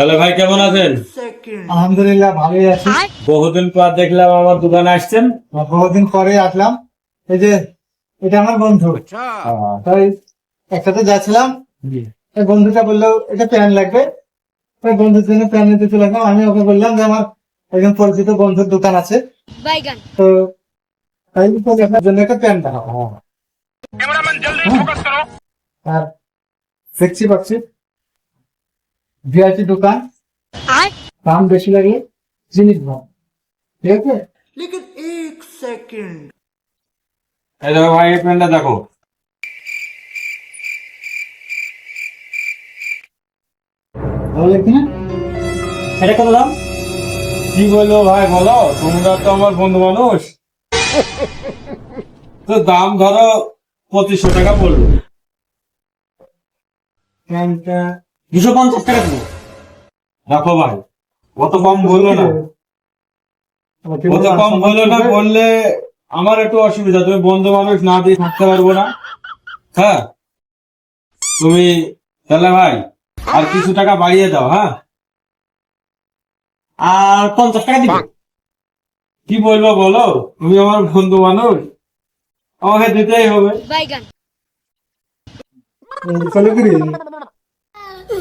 তাহলে ভাই কেমন আছেন? আলহামদুলিল্লাহ ভালোই আছি। বহুদিন পর দেখলাম আমার দোকানে আসছেন। বহুদিন পরে আসলাম। এই যে এটা আমার বন্ধু। তাই একসাথে যাচ্ছিলাম। এই বন্ধুটা বলল এটা প্যান লাগবে? ওই বন্ধুর জন্য প্যান নিতে চলে আসলাম। আমি ওকে বললাম যে আমার একজন পরিচিত বন্ধুর দোকান আছে। তো তাই জন্য একটা প্যান দেখাবো আর দেখছি পাচ্ছি। ভিআইপি দোকান। দাম বেশি লাগে জিনিস ভালো ঠিক আছে? এই দেখো ভাই এই পেনটা দেখো। ভালো লাগছে না এটা কত দাম? কি বলব ভাই বলো? তোমরা তো আমার বন্ধু মানুষ। তো দাম ধরো পঁচিশশো টাকা পড়ল। প্যান্টটা দুশো পঞ্চাশ টাকা দেবো। রাখো ভাই অত কম বলল না। অত কম বলল না বললে আমার একটু অসুবিধা। তুমি বন্ধু মানুষ না দিয়ে থাকতে পারব না। হ্যাঁ? তুমি তাহলে ভাই আর কিছু টাকা বাড়িয়ে দাও হ্যাঁ? আর পঞ্চাশ টাকা দিবে। কি বলব বলো? তুমি আমার বন্ধু মানুষ। আমাকে দিতেই হবে।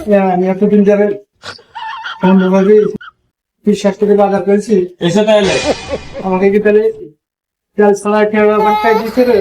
হ্যাঁ, আমি এতদিন যারা অন্যভাবে বিশ্বাস করে বাধা পেয়েছি এসে তাহলে। আমাকে কি তাহলে তেল ছাড়া কেউ দিচ্ছে রে